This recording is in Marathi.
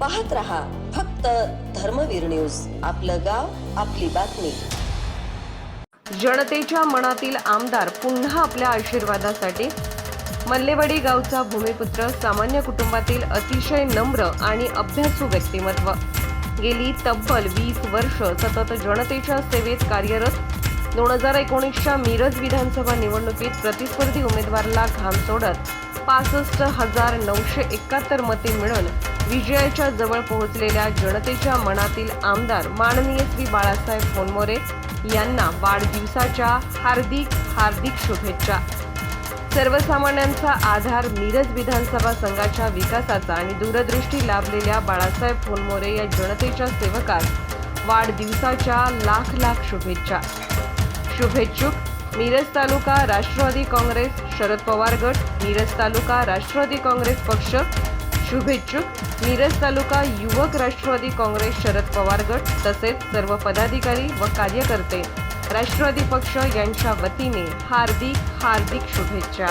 पाहत रहा फक्त धर्मवीर न्यूज. आपलं गाव आपली बातमी. जनतेच्या मनातील आमदार पुन्हा आपल्या आशीर्वादासाठी. मल्लेवाडी गावचा भूमिपुत्र सामान्य कुटुंबातील अतिशय नम्र आणि अभ्यासू व्यक्तिमत्व. गेली तब्बल वीस वर्ष सतत जनतेच्या सेवेत कार्यरत. दोन हजार एकोणीसच्या मिरज विधानसभा निवडणुकीत प्रतिस्पर्धी उमेदवाराला घाम सोडत पासष्ट हजार नऊशे एकाहत्तर मते मिळून विजयाच्या जवळ पोहोचलेल्या जनतेच्या मनातील आमदार माननीय श्री बाळासाहेब फोनमोरे यांना वाढदिवसाच्या हार्दिक हार्दिक शुभेच्छा. सर्वसामान्यांचा आधार मिरज विधानसभा संघाच्या विकासाचा आणि दूरदृष्टी लाभलेल्या बाळासाहेब फोनमोरे या जनतेच्या सेवकास वाढदिवसाच्या लाख लाख शुभेच्छा. शुभेच्छुक मिरज तालुका राष्ट्रवादी काँग्रेस शरद पवार गट मिरज तालुका राष्ट्रवादी काँग्रेस पक्ष शुभेच्छुक. मिरज तालुका युवक राष्ट्रवादी काँग्रेस शरद पवार गट तसेच सर्व पदाधिकारी व कार्यकर्ते. राष्ट्रवादी पक्ष यांच्या वतीने हार्दिक हार्दिक शुभेच्छा.